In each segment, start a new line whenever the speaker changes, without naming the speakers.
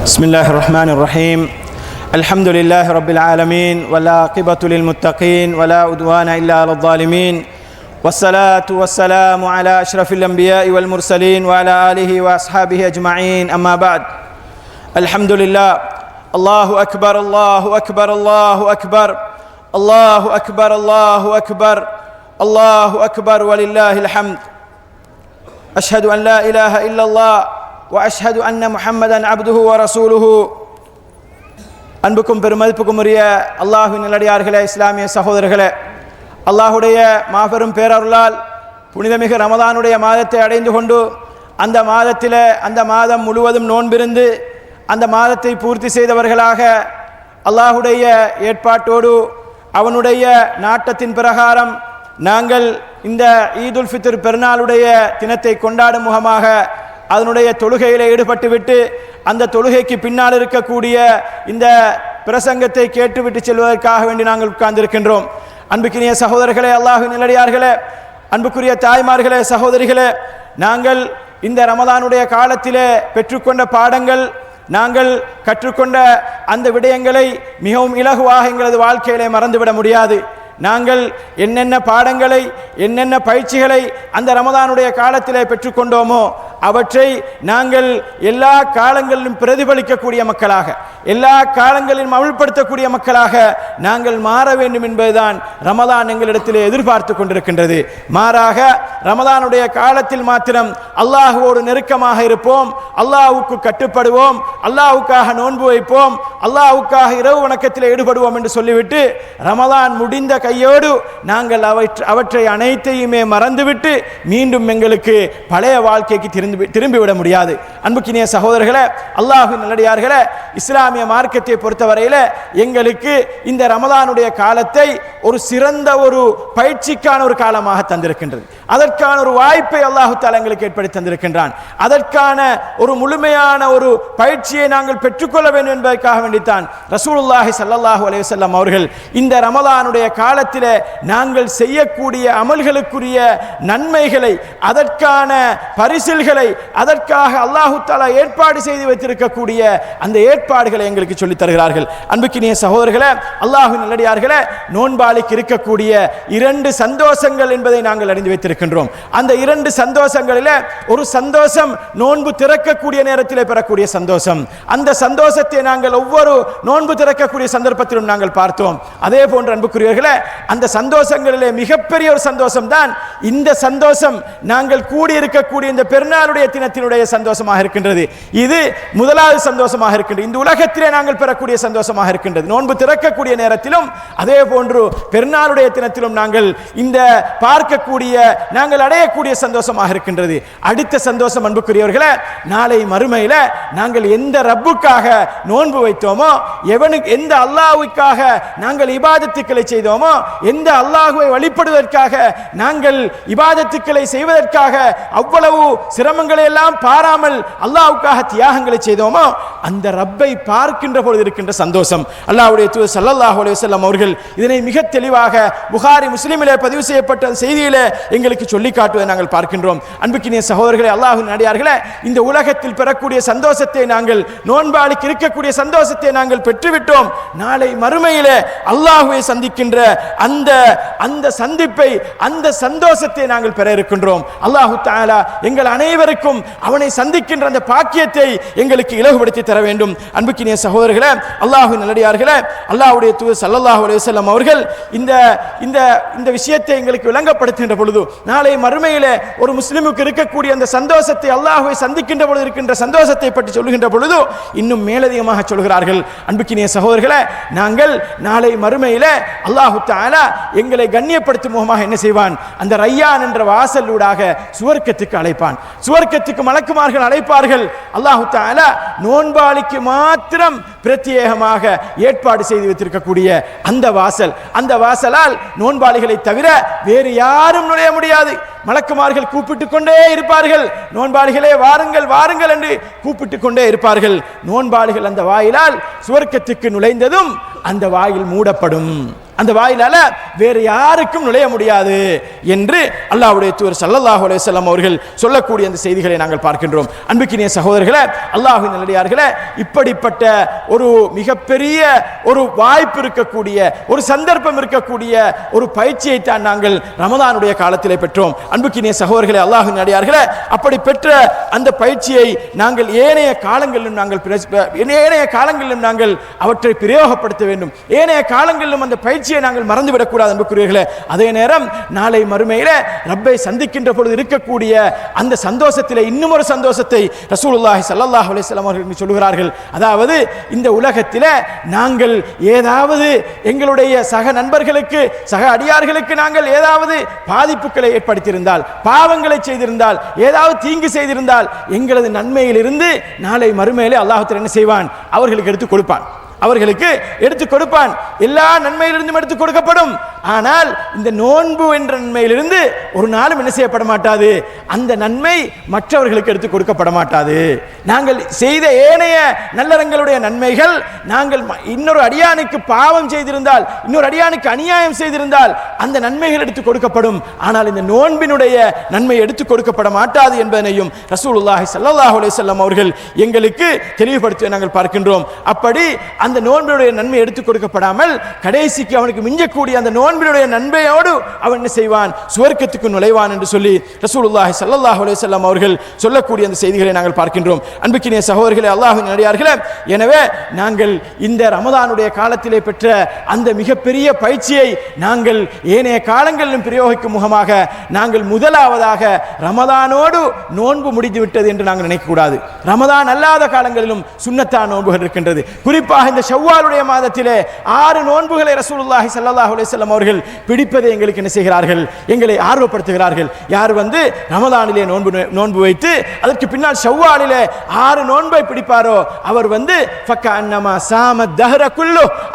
بسم الله الرحمن الرحيم. الحمد لله رب العالمين والعاقبة للمتقين ولا عدوان إلا على الظالمين. والصلاة والسلام على أشرف الأنبياء والمرسلين وعلى آله وأصحابه أجمعين. أما بعد الحمد لله. الله أكبر الله أكبر الله أكبر. الله أكبر الله أكبر. الله أكبر ولله الحمد. أشهد أن لا إله إلا الله. وأشهد أن محمدا عبده ورسوله அன்புக்கும் பெருமதிப்புக்கும் உரிய அல்லாஹுவின் நல்லடியார்களே இஸ்லாமிய சகோதரர்களே அல்லாஹுடைய மாபெரும் பேரருளால் புனிதமிகு ரமதானுடைய மாதத்தை அடைந்து கொண்டு அந்த மாதத்தில் அந்த மாதம் முழுவதும் நோன்பிருந்து அந்த மாதத்தை பூர்த்தி செய்தவர்களாக அல்லாஹுடைய ஏற்பாட்டோடு அவனுடைய நாட்டத்தின் பிரகாரம் நாங்கள் இந்த ஈதுல் ஃபித்ர் பெருநாளுடைய தினத்தை கொண்டாடும் முகமாக அதனுடைய தொழுகையில் ஈடுபட்டுவிட்டு அந்த தொழுகைக்கு பின்னால் இருக்கக்கூடிய இந்த பிரசங்கத்தை கேட்டுவிட்டு செல்வதற்காக வேண்டி நாங்கள் உட்கார்ந்திருக்கின்றோம். அன்புக்கினிய சகோதரர்களே அல்லாஹு நிலடியார்களே அன்புக்குரிய தாய்மார்களே சகோதரிகளே நாங்கள் இந்த ரமதானுடைய காலத்திலே பெற்றுக்கொண்ட பாடங்கள் நாங்கள் கற்றுக்கொண்ட அந்த விடயங்களை மிகவும் இலகுவாக எங்களது வாழ்க்கையிலே மறந்துவிட முடியாது. நாங்கள் என்னென்ன பாடங்களை என்னென்ன பயிற்சிகளை அந்த ரமதானுடைய காலத்திலே பெற்றுக்கொண்டோமோ அவற்றை நாங்கள் எல்லா காலங்களிலும் பிரதிபலிக்கக்கூடிய மக்களாக எல்லா காலங்களிலும் அமல்படுத்தக்கூடிய மக்களாக நாங்கள் மாற வேண்டும் என்பதுதான் ரமதான் எங்களிடத்திலே எதிர்பார்த்து கொண்டிருக்கின்றது. மாறாக ரமதானுடைய காலத்தில் மாத்திரம் அல்லாஹுவோடு நெருக்கமாக இருப்போம் அல்லாஹுக்கு கட்டுப்படுவோம் அல்லாஹுக்காக நோன்பு வைப்போம் அல்லாஹுக்காக இரவு வணக்கத்தில் ஈடுபடுவோம் என்று சொல்லிவிட்டு ரமதான் முடிந்த கையோடு நாங்கள் அவற்றை அவற்றை அனைத்தையுமே மறந்துவிட்டு மீண்டும் எங்களுக்கு பழைய வாழ்க்கைக்கு திரும்பி திரும்பிவிட முடியாது. அன்புக்கினிய சகோதரர்களே அல்லாஹு நல்லடியார்களே இஸ்லாமிய மார்க்கத்தை பொறுத்தவரையில் எங்களுக்கு இந்த ரமதானுடைய காலத்தை ஒரு சிறந்த ஒரு பயிற்சிக்கான ஒரு காலமாக தந்திருக்கின்றது. அதற்கான ஒரு வாய்ப்பை அல்லாஹு தாலா எங்களுக்கு ஏற்படுத்தி தந்திருக்கின்றான். அதற்கான ஒரு முழுமையான ஒரு பயிற்சியை நாங்கள் பெற்றுக்கொள்ள வேண்டும் என்பதற்காக வேண்டித்தான் ரசூலுல்லாஹி சல்லாஹூ அலைஹி அவர்கள் இந்த ரமலானுடைய காலத்தில் நாங்கள் செய்யக்கூடிய அமல்களுக்குரிய நன்மைகளை அதற்கான பரிசில்களை அதற்காக அல்லாஹு தாலா ஏற்பாடு செய்து வைத்திருக்கக்கூடிய அந்த ஏற்பாடுகளை எங்களுக்கு சொல்லித் தருகிறார்கள். அன்புக்கினிய சகோதரர்களே அல்லாஹு நல்லடியார்களே நோன்பாளிக்கு இருக்கக்கூடிய இரண்டு சந்தோஷங்கள் என்பதை நாங்கள் அறிந்து இருக்கின்றோம் அந்த இரண்டு சந்தோஷங்களில் ஒரு சந்தோஷம் நோன்பு திறக்கக்கூடிய நேரத்தில் பெறக்கூடிய சந்தோஷம். அந்த சந்தோஷத்தை நாங்கள் ஒவ்வொரு நோன்பு திறக்கக்கூடிய சந்தர்ப்பத்திலும் நாங்கள் பார்த்தோம். அதே போன்று அன்புக்குரியவர்களே அந்த சந்தோஷங்களிலே மிகப்பெரிய ஒரு சந்தோஷம் தான் இந்த சந்தோஷம் நாங்கள் கூடியிருக்கக்கூடிய இந்த பெருநாளுடைய தினத்தினுடைய சந்தோஷமாக இருக்கின்றது. இது முதலாவது சந்தோஷமாக இருக்கின்றது. இந்த உலகத்திலே நாங்கள் பெறக்கூடிய சந்தோஷமாக இருக்கின்றது. நோன்பு திறக்கக்கூடிய நேரத்திலும் அதே போன்று பெருநாளுடைய தினத்திலும் நாங்கள் இந்த பார்க்கக்கூடிய நாங்கள் அடையக்கூடிய சந்தோஷமாக இருக்கின்றது. அடுத்த சந்தோஷம் அன்புக்குரியவர்களே நாளை மறுமையில நாங்கள் எந்த ரப்புக்காக நோன்பு வைத்தோமோ எவனுக்கு எந்த அல்லாஹ்வுக்காக நாங்கள் இபாதத்துக்களை செய்தோமோ எந்த அல்லாஹுவை வழிபடுவதற்காக நாங்கள் இபாதத்துக்களை செய்வதற்காக அவ்வளவு சிரமங்களை எல்லாம் பாராமல் அல்லாஹ்வுக்காக தியாகங்களை செய்தோமோ அந்த ரப்பை பார்க்கின்ற பொழுது இருக்கின்ற சந்தோஷம். அல்லாஹ்வுடைய தூ ஸல்லல்லாஹு அலுவலம் அவர்கள் இதனை மிக தெளிவாக புகாரி முஸ்லீமிலே பதிவு செய்யப்பட்ட செய்தியிலே எங்களுக்கு சொல்லி காட்டுவதை நாங்கள் பார்க்கின்றோம். அன்புக்கினிய சகோதரர்களே அல்லாஹ்வின் அடியார்களே இந்த உலகத்தில் பெறக்கூடிய சந்தோஷத்தை நாங்கள் நோன்பாளிக்கு இருக்கக்கூடிய சந்தோஷத்தை நாங்கள் பெற்றுவிட்டோம். நாளை மறுமையிலே அல்லாஹுவை சந்திக்கின்ற அந்த அந்த சந்திப்பை அந்த சந்தோஷத்தை நாங்கள் பெற இருக்கின்றோம். அல்லாஹு தாலா எங்கள் அனைவருக்கும் அவனை சந்திக்கின்ற அந்த பாக்கியத்தை எங்களுக்கு இலகுபடுத்தி தர வேண்டும். அன்புக்கினிய சகோதரர்களே அல்லாஹு நல்லடியார்களே அல்லாஹுடைய தூது ஸல்லல்லாஹு அலுவலம் அவர்கள் இந்த இந்த இந்த விஷயத்தை எங்களுக்கு விளங்கப்படுத்துகின்ற பொழுது நாளை மறுமையில் ஒரு முஸ்லிமுக்கு இருக்கக்கூடிய அந்த சந்தோஷத்தை அல்லாஹுவை சந்திக்கின்ற பொழுது இருக்கின்ற சந்தோஷத்தை பற்றி சொல்லுகின்ற பொழுது இன்னும் மேலதிகமாக சொல்கிறார்கள். அன்புக்கினிய சகோதரர்களே நாங்கள் நாளை மறுமையில் அல்லாஹு தாலா எங்களை கண்ணியப்படுத்தும் முகமாக என்ன செய்வான்? அந்த ரையான் என்ற வாசலூடாக சுவர்க்கத்துக்கு அழைப்பான். சுவர்க்கத்துக்கு மலக்குமார்கள் அழைப்பார்கள். அல்லாஹு தாலா நோன்பாளிக்கு மாத்திரம் பிரத்யேகமாக ஏற்பாடு செய்து வைத்திருக்கக்கூடிய அந்த வாசல். அந்த வாசலால் நோன்பாளிகளை தவிர வேறு யாரும் நுழைய முடியாது. மலக்குமார்கள் கூப்பிட்டு கொண்டே இருப்பார்கள். நோன்பாளிகளே வாருங்கள் வாருங்கள் என்று கூப்பிட்டு கொண்டே இருப்பார்கள். நோன்பாளிகள் அந்த வாயிலால் சுவர்க்கத்துக்கு நுழைந்ததும் அந்த வாயில் மூடப்படும். அந்த வாயிலால வேறு யாருக்கும் நுழைய முடியாது என்று அல்லாஹ்வுடைய தூர் சல்லல்லாஹு அலைஹி அவர்கள் சொல்லக்கூடிய அந்த செய்திகளை நாங்கள் பார்க்கின்றோம். அன்புக்கினிய சகோதரர்களே அல்லாஹ்வின் நல்லடியார்களே இப்படிப்பட்ட ஒரு மிகப்பெரிய ஒரு வாய்ப்பு இருக்கக்கூடிய ஒரு சந்தர்ப்பம் இருக்கக்கூடிய ஒரு பயிற்சியை தான் நாங்கள் ரமதானுடைய காலத்திலே பெற்றோம். அன்புக்கினிய சகோதரர்களே அல்லாஹ்வின் நல்லடியார்களே அப்படி பெற்ற அந்த பயிற்சியை நாங்கள் ஏனைய காலங்களிலும் நாங்கள் ஏனைய காலங்களிலும் நாங்கள் அவற்றை பிரயோகப்படுத்த வேண்டும். ஏனைய காலங்களிலும் அந்த பயிற்சி நிகழ்ச்சியை நாங்கள் மறந்துவிடக்கூடாது அன்புக்குரியவர்களே. அதே நேரம் நாளை மறுமையில ரப்பை சந்திக்கின்ற பொழுது இருக்கக்கூடிய அந்த சந்தோஷத்தில் இன்னும் ஒரு சந்தோஷத்தை ரசூலுல்லாஹி சல்லாஹ் அலிஸ்லாம் அவர்கள் சொல்லுகிறார்கள். அதாவது இந்த உலகத்தில் நாங்கள் ஏதாவது எங்களுடைய சக நண்பர்களுக்கு சக அடியார்களுக்கு நாங்கள் ஏதாவது பாதிப்புகளை ஏற்படுத்தியிருந்தால் பாவங்களை செய்திருந்தால் ஏதாவது தீங்கு செய்திருந்தால் எங்களது நன்மையிலிருந்து நாளை மறுமையிலே அல்லாஹத்தில் என்ன செய்வான்? அவர்களுக்கு எடுத்து கொடுப்பான். அவர்களுக்கு எடுத்து கொடுப்பான். எல்லா நன்மையிலிருந்தும் எடுத்து கொடுக்கப்படும். ஆனால் இந்த நோன்பு என்ற நன்மையிலிருந்து ஒரு நாளும் என்ன செய்யப்பட மாட்டாது. அந்த நன்மை மற்றவர்களுக்கு எடுத்து கொடுக்கப்பட மாட்டாது. நாங்கள் செய்த ஏனைய நல்லறங்களுடைய நன்மைகள் நாங்கள் இன்னொரு அடியானுக்கு பாவம் செய்திருந்தால் இன்னொரு அடியானுக்கு அநியாயம் செய்திருந்தால் அந்த நன்மைகள் எடுத்து கொடுக்கப்படும். ஆனால் இந்த நோன்பினுடைய நன்மை எடுத்து கொடுக்கப்பட மாட்டாது என்பதனையும் ரசூலுல்லாஹி சல்லாஹ் அலையம் அவர்கள் எங்களுக்கு தெளிவுபடுத்தி நாங்கள் பார்க்கின்றோம். அப்படி அந்த நோன்பினுடைய நன்மை எடுத்துக் கொடுக்கப்படாமல் கடைசிக்கு அவனுக்கு மிஞ்சக்கூடிய அந்த நோன்பினுடைய நன்மையோடு அவன் என்ன செய்வான்? சுவர்க்கத்துக்கு நுழைவான் என்று சொல்லி ரசூலுல்லாஹி சல்லாஹ் அலைஹி அவர்கள் சொல்லக்கூடிய அந்த செய்திகளை நாங்கள் பார்க்கின்றோம். அன்புக்கினிய சகோதரர்களே அல்லாஹின் நடிகார்களே எனவே நாங்கள் இந்த ரமதானுடைய காலத்திலே பெற்ற அந்த மிகப்பெரிய பயிற்சியை நாங்கள் ஏனைய காலங்களிலும் பிரயோகிக்கும் முகமாக நாங்கள் முதலாவதாக ரமதானோடு நோன்பு முடிந்து விட்டது என்று நாங்கள் நினைக்கக்கூடாது. ரமதான் அல்லாத காலங்களிலும் சுன்னத்தா நோன்புகள் இருக்கின்றது. குறிப்பாக இந்த செவ்வாலுடைய மாதத்திலே ஆறு நோன்புகளை ரசூலுல்லாஹி சல்லாஹ் அலைஹி அவர்கள் பிடிப்பதை எங்களுக்கு என்ன செய்கிறார்கள்? எங்களை ஆர்வப்படுத்துகிறார்கள். யார் வந்து ரமதானிலே நோன்பு நோன்பு வைத்து அதற்கு பின்னால் செவ்வாலிலே ஆறு நோன்பை பிடிப்பாரோ அவர் வந்து ஃபக்க அன்னமா சாம தஹர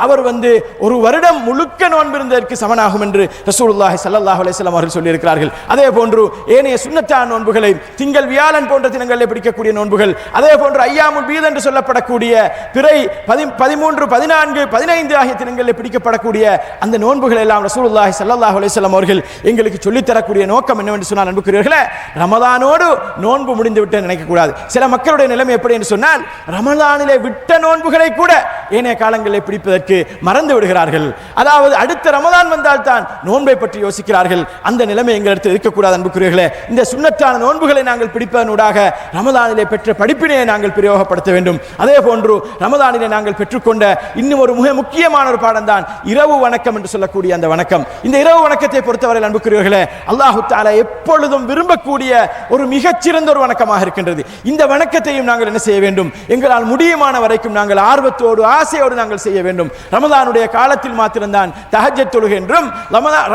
அவர் வந்து ஒரு வருடம் முழுக்க நோன்பு இருந்ததற்கு சமனாகும் என்று ரசூலுல்லாஹி சல்லாஹ் அலைஹி அவர்கள் சொல்லியிருக்கிறார்கள். அதே போன்று ஏனைய சுண்ணத்தான நோன்புகளை திங்கள் வியாழன் போன்ற தினங்களில் பிடிக்கக்கூடிய நோன்புகள் அதே போன்று ஐயாமுல் பீத் என்று சொல்லப்படக்கூடிய பிறை பதி பதிமூன்று பதினான்கு பதினைந்து ஆகிய தினங்களில் பிடிக்கப்படக்கூடிய அந்த நோன்புகள் எல்லாம் ரசூலுல்லாஹி சல்லாஹ் அலைஹி அவர்கள் எங்களுக்கு சொல்லித் தரக்கூடிய நோக்கம் என்னவென்று சொன்னால் அன்புக்குரியவர்களே ரமதானோடு நோன்பு முடிந்து விட்டு நினைக்கக்கூடாது. சில மக்களுடைய நிலைமை எப்படி என்று சொன்னால் ரமதானிலே விட்ட நோன்புகளை கூட ஏனைய காலங்களில் பிடிப்பதற்கு மறந்து விடுகிறார்கள். அதாவது அடுத்த ரமதான் வந்தால் தான் நோன்பை பற்றி யோசிக்கிறார்கள். அந்த நிலைமை எங்களிடத்தில் இருக்கக்கூடாது அன்புக்குரியர்களே இந்த சுண்ணத்தான நோன்புகளை நாங்கள் பிடிப்பதனூடாக ரமதானிலே பெற்ற படிப்பினையை நாங்கள் பிரயோகப்படுத்த வேண்டும். அதே போன்று ரமதானிலே நாங்கள் கொண்ட இன்னும் ஒரு மிக முக்கியமான ஒரு பாடம் தான் இரவு வணக்கம் என்று சொல்லக்கூடிய அந்த வணக்கம். இந்த இரவு வணக்கத்தை பொறுத்தவரை அன்புக்குரியவர்களே அல்லாஹு தாலா எப்பொழுதும் விரும்பக்கூடிய ஒரு மிகச்சிறந்த ஒரு வணக்கமாக இருக்கின்றது. இந்த வணக்கத்தையும் நாங்கள் என்ன செய்ய வேண்டும்? எங்களால் முடியுமான வரைக்கும் நாங்கள் ஆர்வத்தோடு ஆசையோடு நாங்கள் செய்ய வேண்டும். ரமதானுடைய காலத்தில் மாத்திரம்தான் தஹஜ்ஜத் தொழுகை என்றும்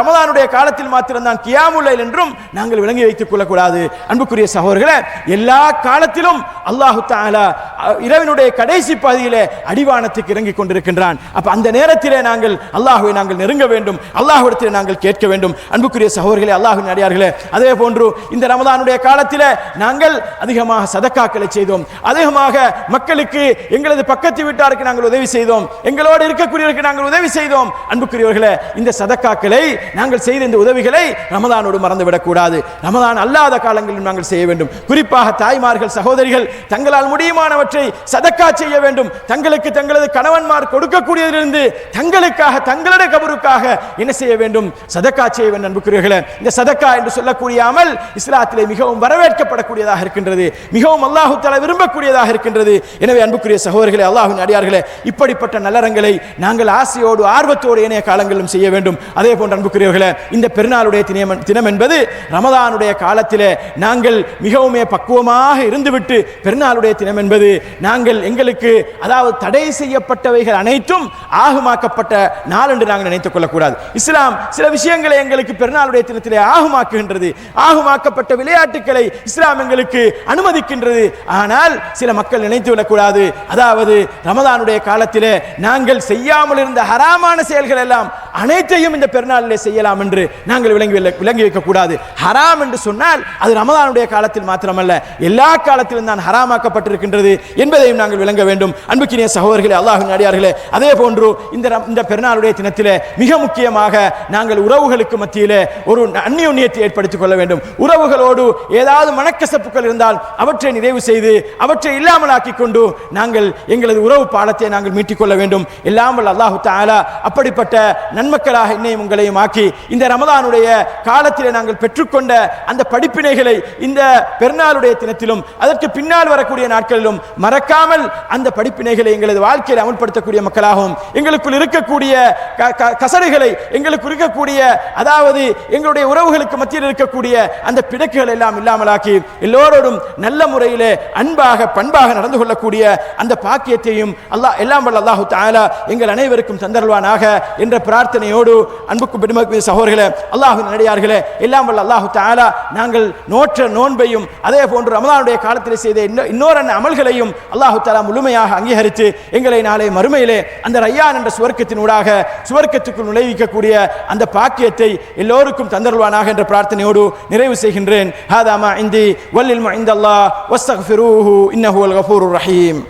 ரமதானுடைய காலத்தில் மாத்திரம்தான் கியாமுல்லைல் என்றும் நாங்கள் விளங்கி வைத்துக் கொள்ளக்கூடாது. அன்புக்குரிய சகோதரர்களே எல்லா காலத்திலும் அல்லாஹு தாலா இரவினுடைய கடைசி பகுதியிலே அடிவானத்துக்கு இறங்கிக் கொண்டிருக்கின்றான். அப்ப அந்த நேரத்திலே நாங்கள் அல்லாஹுவை நாங்கள் நெருங்க வேண்டும். அல்லாஹ்விடத்திலே நாங்கள் கேட்க வேண்டும். அன்புக்குரிய சகோதரர்களே அல்லாஹ்வின் அடியார்களே அதே போன்று இந்த ரமதானுடைய காலத்தில் நாங்கள் அதிகமாக சதக்காக்களை செய்தோம். அதிகமாக மக்களுக்கு எங்களது பக்கத்து வீட்டாருக்கு நாங்கள் உதவி செய்தோம். எங்களோடு இருக்கக்கூடியவருக்கு நாங்கள் உதவி செய்தோம். அன்புக்குரியவர்களே இந்த சதக்காக்களை நாங்கள் செய்த இந்த உதவிகளை ரமதானோடு மறந்துவிடக்கூடாது. ரமதான் அல்லாத காலங்களில் நாங்கள் செய்ய வேண்டும். குறிப்பாக தாய்மார்கள் சகோதரிகள் தங்களால் முடியுமானவற்றை சதக்கா செய்ய வேண்டும். தங்களுக்கு தங்களது கணவன்மார் கொடுக்கக்கூடியதிலிருந்து தங்களுக்காக தங்களுடைய கபருக்காக என்ன செய்ய வேண்டும்? சதக்கா செய்ய வேண்டும் அன்புக்குரியவர்களே. இந்த சதக்கா என்று சொல்லக்கூடியாமல் இஸ்லாத்திலே மிகவும் வரவேற்கப்படக்கூடியதாக இருக்கின்றது. மிகவும் அல்லாஹு தஆலா விரும்பக்கூடியதாக இருக்கின்றது. எனவே அன்புக்குரிய சகோதரர்களே அல்லாஹின் அடியார்களே இப்படிப்பட்ட நல்லறங்களை நாங்கள் ஆசையோடு ஆர்வத்தோடு இணைய காலங்களிலும் செய்ய வேண்டும். அதே போன்ற அன்புக்குரியவர்களே இந்த பெருநாளுடைய தினம் தினம் என்பது ரமதானுடைய காலத்திலே நாங்கள் மிகவுமே பக்குவமாக இருந்துவிட்டு பெருநாளுடைய தினம் என்பது நாங்கள் எங்களுக்கு அதாவது தடை செய்ய செய்யப்பட்டவைகள் அனைத்தும் ஆகுமாக்கப்பட்ட நாள் என்று நாங்கள் நினைத்துக் கொள்ளக்கூடாது. இஸ்லாம் சில விஷயங்களை எங்களுக்கு பெருநாளுடைய தினத்திலே ஆகுமாக்குகின்றது ஆகுமாக்கப்பட்ட விளையாட்டுகளை இஸ்லாம் எங்களுக்கு அனுமதிக்கின்றது. ஆனால் சில மக்கள் நினைத்து விடக்கூடாது. அதாவது ரமதானுடைய காலத்திலே நாங்கள் செய்யாமல் இருந்த ஹராமான செயல்கள் எல்லாம் அனைத்தையும் இந்த பெருநாளிலே செய்யலாம் என்று நாங்கள் விளங்கி விளங்கி வைக்கக்கூடாது. ஹராம் என்று சொன்னால் அது ரமதானுடைய காலத்தில் மாத்திரமல்ல. எல்லா காலத்திலும் தான் ஹராமாக்கப்பட்டிருக்கின்றது என்பதையும் நாங்கள் விளங்க வேண்டும். அன்புக்கினிய சகோதரர்களே அல்லாஹின் அடியார்களே அதே போன்று இந்த இந்த பெருநாளுடைய தினத்தில் மிக முக்கியமாக நாங்கள் உறவுகளுக்கு மத்தியில் ஒரு அந்நியுன்னியத்தை ஏற்படுத்திக் கொள்ள வேண்டும். உறவுகளோடு ஏதாவது மனக்கசப்புகள் இருந்தால் அவற்றை நிறைவு செய்து அவற்றை இல்லாமலாக்கி கொண்டு நாங்கள் எங்களது உறவு பாலத்தை நாங்கள் மீட்டிக் கொள்ள வேண்டும். எல்லாம் அல்லாஹு தாலா அப்படிப்பட்ட நன்மக்களாக என்னையும் உங்களையும் ஆக்கி இந்த ரமதானுடைய காலத்தில் நாங்கள் பெற்றுக்கொண்ட அந்த படிப்பினைகளை இந்த பெருநாளுடைய தினத்திலும் அதற்கு பின்னால் வரக்கூடிய நாட்களிலும் மறக்காமல் அந்த படிப்பினைகளை எங்களது வாழ்க்கையில் அமல்படுத்தக்கூடிய மக்களாகவும் எங்களுக்குள் இருக்கக்கூடிய கசடுகளை எங்களுக்கு இருக்கக்கூடிய அதாவது எங்களுடைய உறவுகளுக்கு மத்தியில் இருக்கக்கூடிய அந்த பிணக்குகள் எல்லாம் இல்லாமலாக்கி எல்லோரோடும் நல்ல முறையிலே அன்பாக பண்பாக நடந்து கொள்ளக்கூடிய அந்த பாக்கியத்தையும் அல்லாஹ் எல்லாம் வல்ல அல்லாஹு தாலா எங்கள் அனைவருக்கும் தந்தருள்வானாக என்ற பிரார்த்தனை பிரார்த்தனையோடு அன்புக்கு பெருமக்கு சகோதரர்களே அல்லாஹின் நடிகார்களே எல்லாம் வல்ல அல்லாஹு தாலா நாங்கள் நோற்ற நோன்பையும் அதே போன்று ரமதானுடைய காலத்தில் செய்த இன்னொரு அமல்களையும் அல்லாஹு தாலா முழுமையாக அங்கீகரித்து எங்களை நாளை மறுமையிலே அந்த ரையான் என்ற சுவர்க்கத்தினூடாக சுவர்க்கத்துக்குள் நுழைவிக்கக்கூடிய அந்த பாக்கியத்தை எல்லோருக்கும் தந்தருள்வானாக என்ற பிரார்த்தனையோடு நிறைவு செய்கின்றேன். ஹாதாமா இந்தி வல்லில் இந்த அல்லாஹ் வஸ்தக்ஃபிரூஹு இன்னஹு அல் கஃபூர் ரஹீம்.